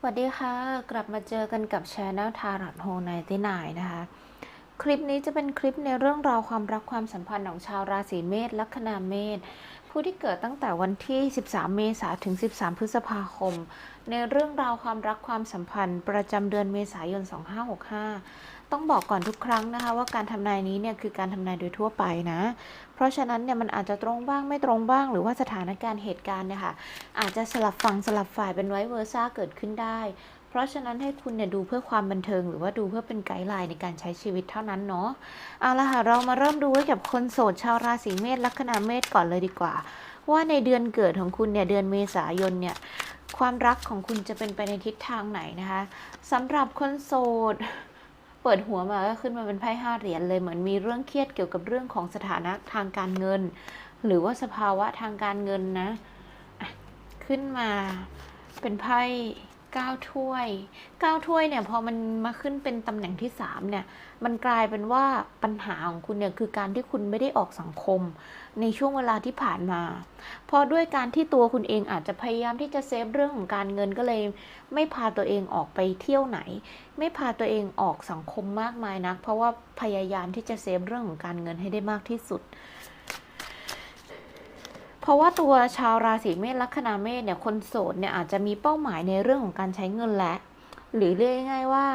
สวัสดีค่ะ กลับมาเจอกันกับ Channel t a r o t h o 99นะคะ คลิปนี้จะเป็นคลิปในเรื่องราวความรักความสัมพันธ์ของชาวราศีเมษลัคนาเมษผู้ที่เกิดตั้งแต่วันที่ 13 เมษายนถึง 13 พฤษภาคม ในเรื่องราวความรักความสัมพันธ์ ประจำเดือนเมษายน 2565 ต้องบอกก่อนทุกครั้งนะคะว่าการทำนายนี้เนี่ยคือการทำนายโดยทั่วไปนะ เพราะฉะนั้นเนี่ยมันอาจจะตรงบ้างไม่ตรงบ้าง หรือว่าสถานการณ์เหตุการณ์เนี่ยค่ะอาจจะสลับฝั่งสลับฝ่ายเป็นไวเวอร์ซ่าเกิดขึ้นได้ เพราะฉะนั้นให้คุณเนี่ยดูเพื่อความบันเทิง หรือว่าดูเพื่อเป็นไกด์ไลน์ในการใช้ชีวิตเท่านั้นเนาะเอาละค่ะเรามาเริ่มดูกับคนโสดชาวราศีเมษลัคนาเมษก่อนเลยดีกว่า ว่าในเดือนเกิดของคุณเนี่ยเดือนเมษายนเนี่ยความรักของคุณจะเป็นไปในทิศทางไหนนะคะสำหรับคนโสด ปิดหัวมาก็ขึ้นมาเป็นไพ่ห้าเหรียญเลยเหมือนมีเรื่องเครียดเกี่ยวกับเรื่องของสถานะทางการเงิน หรือว่าสภาวะทางการเงินนะอะขึ้นมาเป็นไพ่ เก้าถ้วยเก้าถ้วยเนี่ยพอมันมาขึ้นเป็นตำแหน่งที่สามเนี่ย มันกลายเป็นว่าปัญหาของคุณเนี่ยคือการที่คุณไม่ได้ออกสังคม ในช่วงเวลาที่ผ่านมาพราะด้วยการที่ตัวคุณเองอาจจะพยายามที่จะเซฟเรื่องของการเงินก็เลย ไม่พาตัวเองออกไปเที่ยวไหน ไม่พาตัวเองออกสังคมมากมายนัก เพราะว่าพยายามที่จะเซฟเรื่องของการเงินให้ได้มากที่สุด ราะว่าตัวชาวราศีเมษลัคนาเมษเนี่ยคนโสดเนี่ยอาจจะมีเป้าหมายในเรื่องของการใช้เงินและ หรือเรียกง่ายๆว่า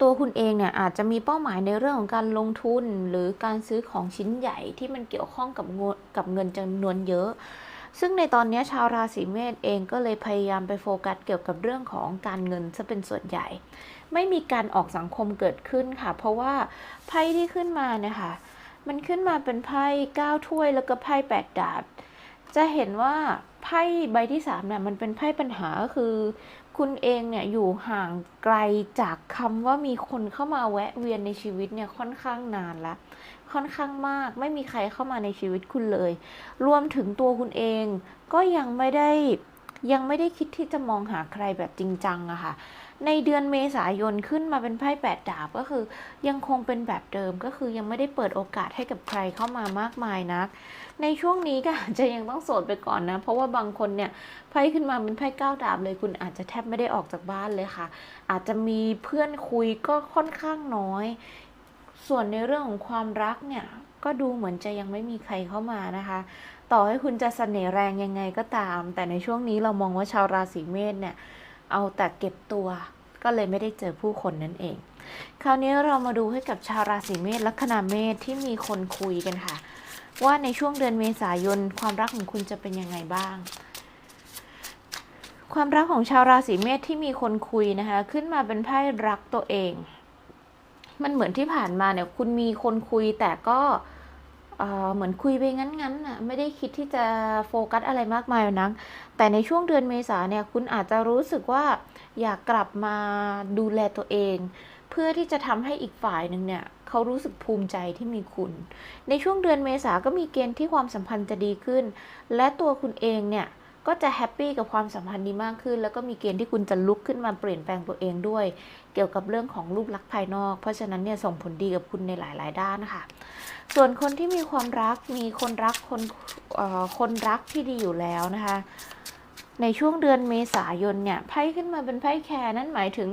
ตัวคุณเองเนี่ยอาจจะมีเป้าหมายในเรื่องของการลงทุน หรือการซื้อของชิ้นใหญ่ที่มันเกี่ยวข้องกับเงินกับเงินจำนวนเยอะ ซึ่งในตอนนี้ชาวราศีเมษเองก็เลยพยายามไปโฟกัสเกี่ยวกับเรื่องของการเงินซะเป็นส่วนใหญ่ ไม่มีการออกสังคมเกิดขึ้นค่ะ เพราะว่าไพ่ที่ขึ้นมาเนี่ยค่ะ มันขึ้นมาเป็นไพ่เก้าถ้วยแล้วก็ไพ่แปดดาบ จะเห็นว่าไพ่ใบที่สามเนี่ยมันเป็นไพ่ปัญหาก็คือ คุณเองเนี่ยอยู่ห่างไกลจากคำว่ามีคนเข้ามาแวะเวียนในชีวิตเนี่ยค่อนข้างนานละค่อนข้างมาก ไม่มีใครเข้ามาในชีวิตคุณเลย รวมถึงตัวคุณเองก็ยังไม่ได้ยังไม่ได้คิดที่จะมองหาใครแบบจริงจังอะค่ะ ในเดือนเมษายนขึ้นมาเป็นไพ่แปดดาบก็คือ ยังคงเป็นแบบเดิมก็คือยังไม่ได้เปิดโอกาสให้กับใครเข้ามามากมายนัก ในช่วงนี้ก็อาจจะยังต้องโสดไปก่อนนะ เพราะว่าบางคนเนี่ยไพ่ขึ้นมาเป็นไพ่เก้าดาบเลย คุณอาจจะแทบไม่ได้ออกจากบ้านเลยค่ะ อาจจะมีเพื่อนคุยก็ค่อนข้างน้อย ส่วนในเรื่องของความรักเนี่ยก็ดูเหมือนจะยังไม่มีใครเข้ามานะคะ ต่อให้คุณจะเสน่ห์แรงยังไงก็ตาม แต่ในช่วงนี้เรามองว่าชาวราศีเมษเนี่ย เอาแต่เก็บตัว ก็เลยไม่ได้เจอผู้คนนั่นเอง คราวนี้เรามาดูให้กับชาวราศีเมษลัคนาเมษที่มีคนคุยกันค่ะ ว่าในช่วงเดือนเมษายนความรักของคุณจะเป็นยังไงบ้างความรักของชาวราศีเมษที่มีคนคุยนะคะ ขึ้นมาเป็นไพ่รักตัวเอง มันเหมือนที่ผ่านมาเนี่ยคุณมีคนคุยแต่ก็ เหมือนคุยไปงั้นๆน่ะไม่ได้คิดที่จะโฟกัสอะไรมากมายนักแต่ในช่วงเดือนเมษาเนี่ยคุณอาจจะรู้สึกว่าอยากกลับมาดูแลตัวเอง เพื่อที่จะทำให้อีกฝ่ายหนึ่งเนี่ยเขารู้สึกภูมิใจที่มีคุณ ในช่วงเดือนเมษาก็มีเกณฑ์ที่ความสัมพันธ์จะดีขึ้น และตัวคุณเองเนี่ยก็จะแฮปปี้กับความสัมพันธ์นี้มากขึ้น แล้วก็มีเกณฑ์ที่คุณจะลุกขึ้นมาเปลี่ยนแปลงตัวเองด้วย เกี่ยวกับเรื่องของรูปลักษณ์ภายนอก เพราะฉะนั้นเนี่ยส่งผลดีกับคุณในหลาย ๆ ด้านนะคะ ส่วนคนที่มีความรักมีคนรักคนคนรักที่ดีอยู่แล้วนะคะในช่วงเดือนเมษายนเนี่ยไพ่ขึ้นมาเป็นไพ่แคร์นั่นหมายถึง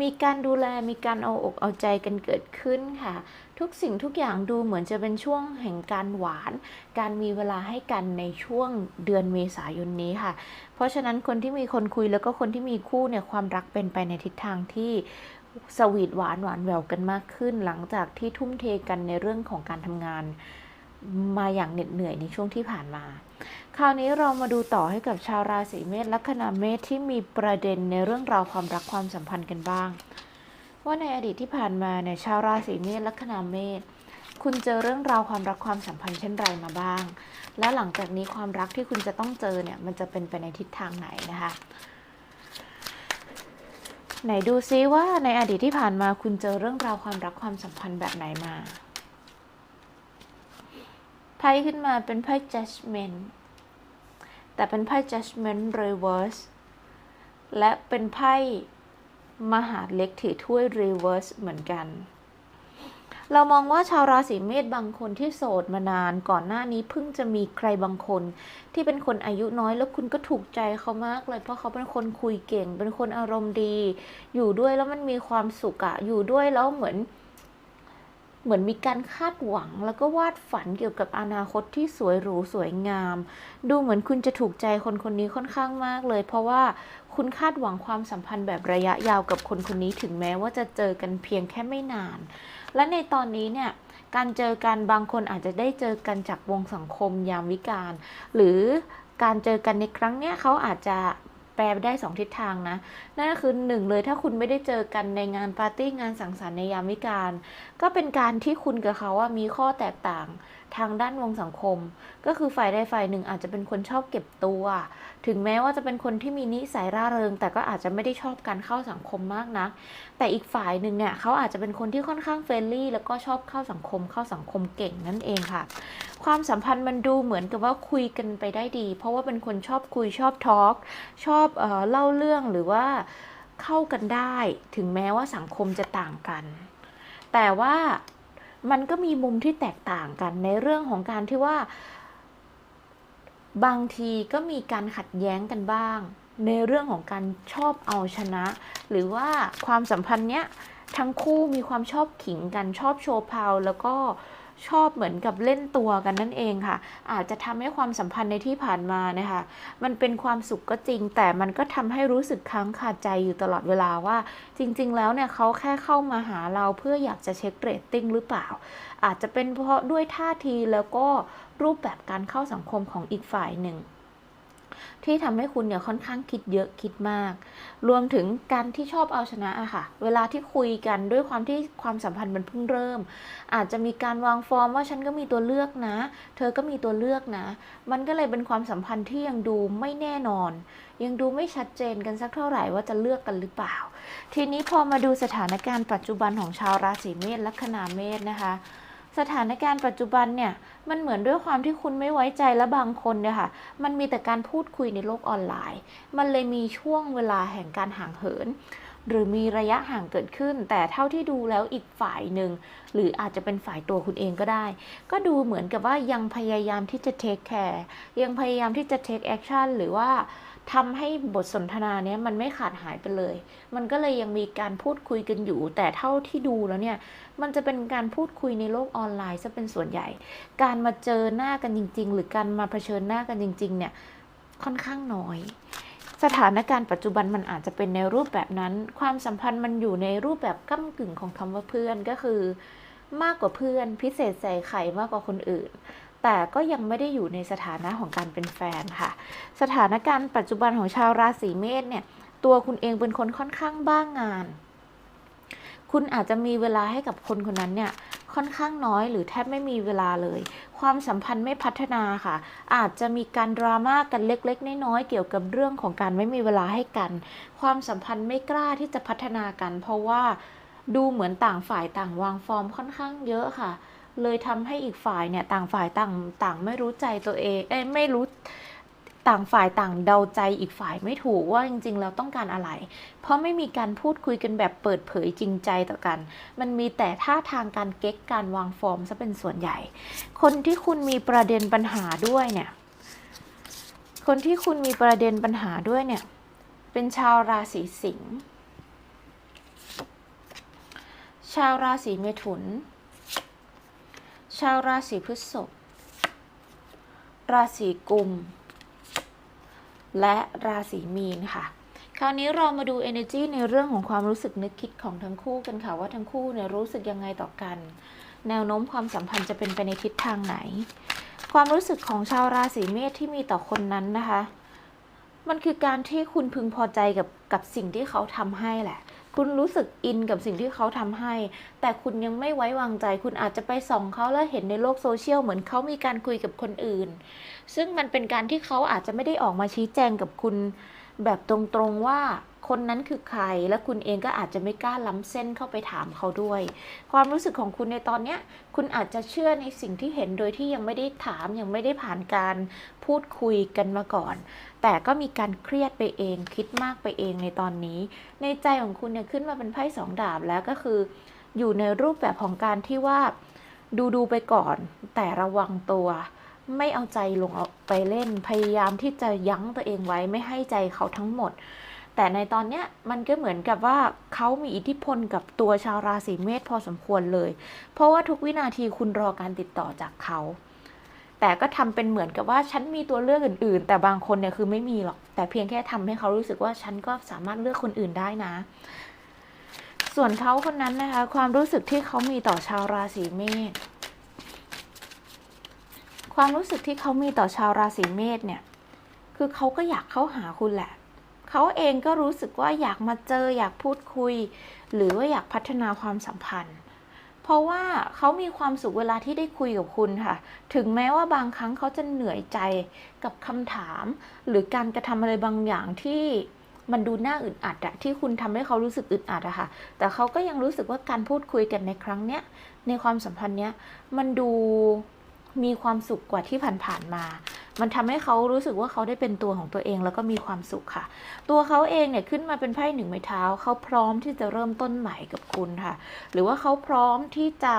มีการดูแลมีการเอาอกเอาใจกันเกิดขึ้นค่ะ ทุกสิ่งทุกอย่างดูเหมือนจะเป็นช่วงแห่งการหวาน การมีเวลาให้กันในช่วงเดือนเมษายนนี้ค่ะ เพราะฉะนั้นคนที่มีคนคุยแล้วก็คนที่มีคู่เนี่ยความรักเป็นไปในทิศทางที่ สวีทหวานหวานแหววกันมากขึ้น หลังจากที่ทุ่มเทกันในเรื่องของการทำงานมาอย่างเหน็ดเหนื่อยในช่วงที่ผ่านมา คราวนี้เรามาดูต่อให้กับชาวราศีเมษลัคนาเมษที่มีประเด็นในเรื่องราวความรักความสัมพันธ์กันบ้าง ว่าในอดีตที่ผ่านมาเนี่ยชาวราศีเมษลัคนาเมษคุณเจอเรื่องราวความรักความสัมพันธ์เช่นไรมาบ้าง และหลังจากนี้ความรักที่คุณจะต้องเจอเนี่ยมันจะเป็นไปในทิศทางไหนนะคะ ไหนดูซิว่าในอดีตที่ผ่านมาคุณเจอเรื่องราวความรักความสัมพันธ์แบบไหนมา ไพ่ขึ้นมาเป็นไพ่ judgment แต่เป็นไพ่ judgment reverse และเป็นไพ่มหาเล็กถือถ้วย reverse เหมือนกัน เรามองว่าชาวราศีเมษบางคนที่โสดมานานก่อนหน้านี้เพิ่งจะมีใครบางคน ที่เป็นคนอายุน้อยแล้วคุณก็ถูกใจเขามากเลยเพราะเขาเป็นคนคุยเก่ง เป็นคนอารมณ์ดี อยู่ด้วยแล้วมันมีความสุขอะอยู่ด้วยแล้วเหมือน เหมือนมีการคาดหวัง แล้วก็วาดฝันเกี่ยวกับอนาคตที่สวยหรูสวยงาม ดูเหมือนคุณจะถูกใจคนคนนี้ค่อนข้างมากเลย เพราะว่าคุณคาดหวังความสัมพันธ์แบบระยะยาวกับคนคนนี้ถึงแม้ว่าจะเจอกันเพียงแค่ไม่นาน และในตอนนี้เนี่ยการเจอกันบางคนอาจจะได้เจอกันจากวงสังคมยามวิกาลหรือการเจอกันในครั้งเนี้ยเขาอาจจะ ปลได้สองทิศทางนะ นั่นก็คือหนึ่งเลยถ้าคุณไม่ได้เจอกันในงานปาร์ตี้งานสังสรรค์ในยามวิกาลก็เป็นการที่คุณกับเขาว่ามีข้อแตกต่าง ทางด้านวงสังคม ก็คือฝ่ายใดฝ่ายหนึ่งอาจจะเป็นคนชอบเก็บตัว ถึงแม้ว่าจะเป็นคนที่มีนิสัยร่าเริง แต่ก็อาจจะไม่ได้ชอบการเข้าสังคมมากนัก แต่อีกฝ่ายหนึ่งเนี่ยเขาอาจจะเป็นคนที่ค่อนข้างเฟรนลี่ แล้วก็ชอบเข้าสังคม เข้าสังคมเก่งนั่นเองค่ะ ความสัมพันธ์มันดูเหมือนกับว่าคุยกันไปได้ดี เพราะว่าเป็นคนชอบคุยชอบทอล์กชอบเออเล่าเรื่องหรือว่าเข้ากันได้ ถึงแม้ว่าสังคมจะต่างกัน แต่ว่า มันก็มีมุมที่แตกต่างกันในเรื่องของการที่ว่า บางทีก็มีการขัดแย้งกันบ้าง ในเรื่องของการชอบเอาชนะ หรือว่าความสัมพันธ์เนี้ยทั้งคู่มีความชอบขิงกันชอบโชว์พาวแล้วก็ ชอบเหมือนกับเล่นตัวกันนั่นเองค่ะ อาจจะทำให้ความสัมพันธ์ในที่ผ่านมานะคะ มันเป็นความสุขก็จริง แต่มันก็ทำให้รู้สึกค้างคาใจอยู่ตลอดเวลาว่า จริง ๆ แล้วเนี่ยเขาแค่เข้ามาหาเราเพื่ออยากจะเช็คเรตติ้งหรือเปล่า อาจจะเป็นเพราะด้วยท่าทีแล้วก็รูปแบบการเข้าสังคมของอีกฝ่ายหนึ่ง ที่ทำให้คุณเนี่ยค่อนข้างคิดเยอะคิดมาก รวมถึงการที่ชอบเอาชนะอะค่ะ เวลาที่คุยกันด้วยความที่ความสัมพันธ์มันเพิ่งเริ่ม อาจจะมีการวางฟอร์มว่าฉันก็มีตัวเลือกนะ เธอก็มีตัวเลือกนะ มันก็เลยเป็นความสัมพันธ์ที่ยังดูไม่แน่นอน ยังดูไม่ชัดเจนกันสักเท่าไหร่ว่าจะเลือกกันหรือเปล่า ทีนี้พอมาดูสถานการณ์ปัจจุบันของชาวราศีเมษลัคนาเมษนะคะ สถานการณ์ปัจจุบันเนี่ยมันเหมือนด้วยความที่คุณไม่ไว้ใจและบางคนเนี่ยค่ะ มันมีแต่การพูดคุยในโลกออนไลน์ มันเลยมีช่วงเวลาแห่งการห่างเหิน หรือมีระยะห่างเกิดขึ้น แต่เท่าที่ดูแล้วอีกฝ่ายหนึ่งหรืออาจจะเป็นฝ่ายตัวคุณเองก็ได้ ก็ดูเหมือนกับว่ายังพยายามที่จะเทคแคร์ยังพยายามที่จะเทคแอคชั่นหรือว่า ทำให้บทสนทนาเนี้ยมันไม่ขาดหายไปเลย มันก็เลยยังมีการพูดคุยกันอยู่ แต่เท่าที่ดูแล้วเนี่ย มันจะเป็นการพูดคุยในโลกออนไลน์ซะเป็นส่วนใหญ่ การมาเจอหน้ากันจริง ๆ หรือการมาเผชิญหน้ากันจริง ๆ เนี่ย ค่อนข้างน้อย สถานการณ์ปัจจุบันมันอาจจะเป็นในรูปแบบนั้น ความสัมพันธ์มันอยู่ในรูปแบบก้ากึ่งของคำว่าเพื่อนก็คือ มากกว่าเพื่อน พิเศษใส่ไข่มากกว่าคนอื่น แต่ก็ยังไม่ได้อยู่ในสถานะของการเป็นแฟนค่ะ สถานการณ์ปัจจุบันของชาวราศีเมษเนี่ย ตัวคุณเองเป็นคนค่อนข้างบ้างงาน คุณอาจจะมีเวลาให้กับคนคนนั้นเนี่ยค่อนข้างน้อยหรือแทบไม่มีเวลาเลย ความสัมพันธ์ไม่พัฒนาค่ะ อาจจะมีการดราม่ากันเล็กๆ น้อยๆ เกี่ยวกับเรื่องของการไม่มีเวลาให้กัน ความสัมพันธ์ไม่กล้าที่จะพัฒนากัน เพราะว่าดูเหมือนต่างฝ่ายต่างวางฟอร์มค่อนข้างเยอะค่ะ เลยทำให้อีกฝ่ายเนี่ยต่างฝ่ายต่างต่างไม่รู้ใจตัวเองเอ้ไม่รู้ต่างฝ่ายต่างเดาใจอีกฝ่ายไม่ถูกว่าจริงๆ แล้วต้องการอะไร เพราะไม่มีการพูดคุยกันแบบเปิดเผยจริงใจต่อกัน มันมีแต่ท่าทางการเก๊กการวางฟอร์มซะเป็นส่วนใหญ่ คนที่คุณมีประเด็นปัญหาด้วยเนี่ย คนที่คุณมีประเด็นปัญหาด้วยเนี่ย เป็นชาวราศีสิงห์ ชาวราศีเมถุน ชาวราศีพฤษภ ราศีกุม และราศีมีนค่ะ คราวนี้เรามาดู energy ในเรื่องของความรู้สึกนึกคิดของทั้งคู่กันค่ะ ว่าทั้งคู่เนี่ยรู้สึกยังไงต่อกัน แนวโน้มความสัมพันธ์จะเป็นไปในทิศทางไหน ความรู้สึกของชาวราศีเมษที่มีต่อคนนั้นนะคะ มันคือการที่คุณพึงพอใจกับกับสิ่งที่เขาทำให้แหละ คุณรู้สึกอินกับสิ่งที่เขาทำให้ แต่คุณยังไม่ไว้วางใจ คุณอาจจะไปส่องเขาแล้วเห็นในโลกโซเชียลเหมือนเขามีการคุยกับคนอื่น ซึ่งมันเป็นการที่เขาอาจจะไม่ได้ออกมาชี้แจงกับคุณแบบตรงๆว่า คนนั้นคือใคร และคุณเองก็อาจจะไม่กล้าล้ำเส้นเข้าไปถามเขาด้วย ความรู้สึกของคุณในตอนเนี้ยคุณอาจจะเชื่อในสิ่งที่เห็นโดยที่ยังไม่ได้ถามยังไม่ได้ผ่านการพูดคุยกันมาก่อน แต่ก็มีการเครียดไปเอง คิดมากไปเองในตอนนี้ ในใจของคุณเนี่ยขึ้นมาเป็นไพ่สองดาบแล้วก็คือ อยู่ในรูปแบบของการที่ว่าดูดูๆไปก่อน แต่ระวังตัวไม่เอาใจลงเอาไปเล่น พยายามที่จะยั้งตัวเองไว้ไม่ให้ใจเขาทั้งหมด แต่ในตอนเนี้ยมันก็เหมือนกับว่าเขามีอิทธิพลกับตัวชาวราศีเมษพอสมควรเลย เพราะว่าทุกวินาทีคุณรอการติดต่อจากเขา แต่ก็ทำเป็นเหมือนกับว่าฉันมีตัวเลือกอื่น ๆ แต่บางคนเนี่ยคือไม่มีหรอก แต่เพียงแค่ทำให้เขารู้สึกว่าฉันก็สามารถเลือกคนอื่นได้นะ ส่วนเขาคนนั้นนะคะความรู้สึกที่เขามีต่อชาวราศีเมษความรู้สึกที่เขามีต่อชาวราศีเมษเนี่ย คือเขาก็อยากเข้าหาคุณแหละ เขาเองก็รู้สึกว่าอยากมาเจออยากพูดคุย หรือว่าอยากพัฒนาความสัมพันธ์ เพราะว่าเขามีความสุขเวลาที่ได้คุยกับคุณค่ะ ถึงแม้ว่าบางครั้งเขาจะเหนื่อยใจกับคำถาม หรือการกระทำอะไรบางอย่างที่มันดูน่าอึดอัดอะที่คุณทำให้เขารู้สึกอึดอัดอะค่ะ แต่เขาก็ยังรู้สึกว่าการพูดคุยกันในครั้งเนี้ยในความสัมพันธ์เนี้ยมันดู มีความสุขกว่าที่ผ่านๆมา มันทำให้เขารู้สึกว่าเขาได้เป็นตัวของตัวเองแล้วก็มีความสุขค่ะ ตัวเขาเองเนี่ยขึ้นมาเป็นไพ่หนึ่งไม้เท้า เขาพร้อมที่จะเริ่มต้นใหม่กับคุณค่ะ หรือว่าเขาพร้อมที่จะ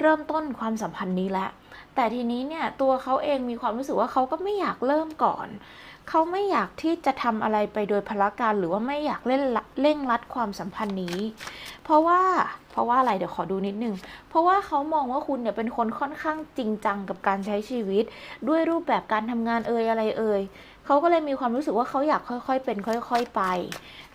เริ่มต้นความสัมพันธ์นี้แล้ว แต่ทีนี้เนี่ยตัวเขาเองมีความรู้สึกว่าเขาก็ไม่อยากเริ่มก่อน เขาไม่อยากที่จะทำอะไรไปโดยพละการหรือว่าไม่อยากเล่นเร่งรัดความสัมพันธ์นี้ เพราะว่า เพราะว่าอะไรเดี๋ยวขอดูนิดนึง เพราะว่าเขามองว่าคุณเนี่ยเป็นคนค่อนข้างจริงจังกับการใช้ชีวิต ด้วยรูปแบบการทำงานเอ่ยอะไรเอ่ยเขาก็เลยมีความรู้สึกว่าเขาอยากค่อยๆเป็น ค่อย ๆไป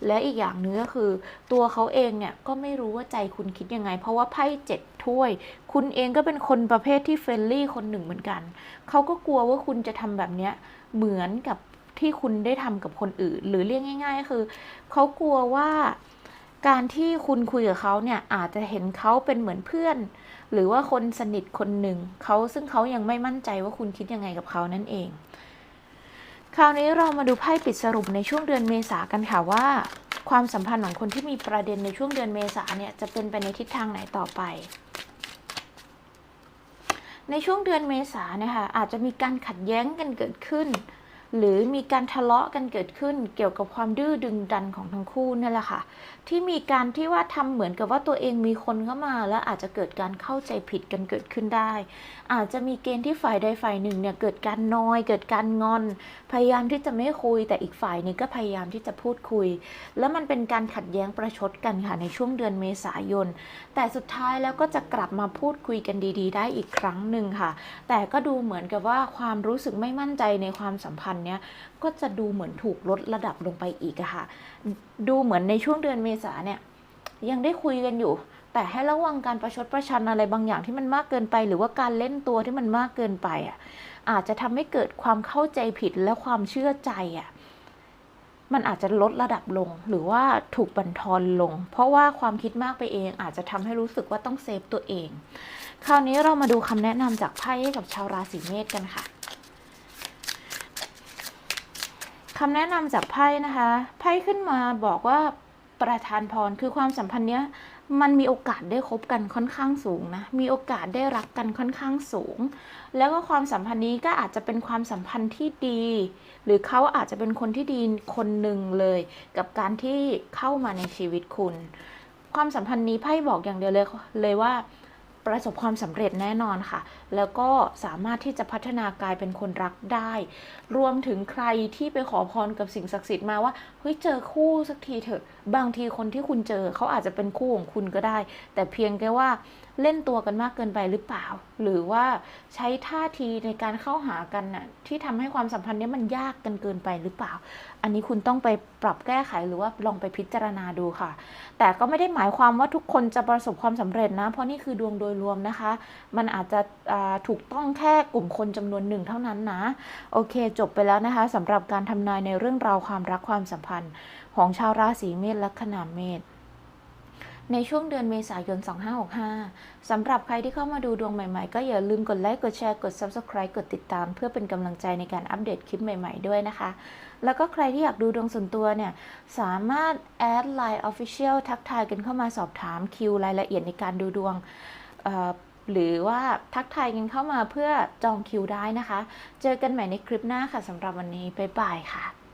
และอีกอย่างหนึงก็คือ ตัวเขาเองเนี่ยก็ไม่รู้ว่าใจคุณคิดยังไง เพราะว่าไพ่เจ็ดถ้วย คุณเองก็เป็นคนประเภทที่เฟรนลี่คนหนึ่งเหมือนกันเขาก็กลัวว่าคุณจะทำแบบเนี้ยเหมือนกับที่คุณได้ทำกับคนอื่น หรือเรียกง่ายๆก็คือเขากลัวว่า การที่คุณคุยกับเขาเนี่ยอาจจะเห็นเขาเป็นเหมือนเพื่อน หรือว่าคนสนิทคนหนึ่งเขาซึ่งเขายังไม่มั่นใจว่าคุณคิดยังไงกับเขานั่นเอง คราวนี้เรามาดูไพ่ปิดสรุปในช่วงเดือนเมษากันค่ะว่า ความสัมพันธ์ของคนที่มีประเด็นในช่วงเดือนเมษาเนี่ยจะเป็นไปในทิศทางไหนต่อไป ในช่วงเดือนเมษาเนี่ยค่ะอาจจะมีการขัดแย้งกันเกิดขึ้น หรือมีการทะเลาะกันเกิดขึ้นเกี่ยวกับความดื้อดึงดันของทั้งคู่นั่นแหละค่ะ ที่มีการที่ว่าทำเหมือนกับว่าตัวเองมีคนเข้ามา แล้วอาจจะเกิดการเข้าใจผิดกันเกิดขึ้นได้ อาจจะมีเกณฑ์ที่ฝ่ายใดฝ่ายหนึ่งเนี่ยเกิดการนอย เกิดการงอน พยายามที่จะไม่คุย แต่อีกฝ่ายนึงก็พยายามที่จะพูดคุย แล้วมันเป็นการขัดแย้งประชดกันค่ะในช่วงเดือนเมษายน แต่สุดท้ายแล้วก็จะกลับมาพูดคุยกันดี ๆ ได้อีกครั้งหนึ่งค่ะ แต่ก็ดูเหมือนกับว่าความรู้สึกไม่มั่นใจในความสัมพันธ์เนี้ยก็จะดูเหมือนถูกลดระดับลงไปอีกอะค่ะ ดูเหมือนในช่วงเดือนเมษาเนี่ยยังได้คุยกันอยู่ แต่ให้ระวังการประชดประชันอะไรบางอย่างที่มันมากเกินไป หรือว่าการเล่นตัวที่มันมากเกินไปอะอาจจะทำให้เกิดความเข้าใจผิดและความเชื่อใจอะมันอาจจะลดระดับลงหรือว่าถูกบั่นทอนลง เพราะว่าความคิดมากไปเอง อาจจะทำให้รู้สึกว่าต้องเซฟตัวเอง คราวนี้เรามาดูคำแนะนำจากไพ่ให้กับชาวราศีเมษกันค่ะ คำแนะนำจากไพ่นะคะ ไพ่ขึ้นมาบอกว่าประทานพรคือความสัมพันธ์เนี้ยมันมีโอกาสได้คบกันค่อนข้างสูงนะ มีโอกาสได้รักกันค่อนข้างสูง แล้วก็ความสัมพันธ์นี้ก็อาจจะเป็นความสัมพันธ์ที่ดี หรือเขาอาจจะเป็นคนที่ดีคนหนึ่งเลย กับการที่เข้ามาในชีวิตคุณ ความสัมพันธ์นี้ไพ่บอกอย่างเดียวเลยเลยว่า ประสบความสำเร็จแน่นอนค่ะ แล้วก็สามารถที่จะพัฒนากายเป็นคนรักได้ รวมถึงใครที่ไปขอพรกับสิ่งศักดิ์สิทธิ์มาว่าเฮ้ยเจอคู่สักทีเถอะ บางทีคนที่คุณเจอเขาอาจจะเป็นคู่ของคุณก็ได้ แต่เพียงแค่ว่าเล่นตัวกันมากเกินไปหรือเปล่า หรือว่าใช้ท่าทีในการเข้าหากันน่ะที่ทำให้ความสัมพันธ์นี้มันยากกันเกินไปหรือเปล่า อันนี้คุณต้องไปปรับแก้ไขหรือว่าลองไปพิจารณาดูค่ะ แต่ก็ไม่ได้หมายความว่าทุกคนจะประสบความสำเร็จนะ เพราะนี่คือดวงโดยรวมนะคะ มันอาจจะถูกต้องแค่กลุ่มคนจำนวนหนึ่งเท่านั้นนะ โอเค จบไปแล้วนะคะสำหรับการทำนายในเรื่องราวความรักความสัมพันธ์ ของชาวราศีเมษและขนาเมษ ในช่วงเดือนเมษายน 2565 สำหรับใครที่เข้ามาดูดวงใหม่ๆ ก็อย่าลืมกดไลค์ กดแชร์ กด Subscribe กดติดตาม เพื่อเป็นกำลังใจในการอัปเดตคลิปใหม่ๆ ด้วยนะคะ แล้วก็ใครที่อยากดูดวงส่วนตัวเนี่ย สามารถแอด Line Official ทักทายกันเข้ามาสอบถามคิวรายละเอียดในการดูดวงหรือว่าทักทายกันเข้ามาเพื่อจองคิวได้นะคะ เจอกันใหม่ในคลิปหน้าค่ะสำหรับวันนี้ บ๊ายบายค่ะ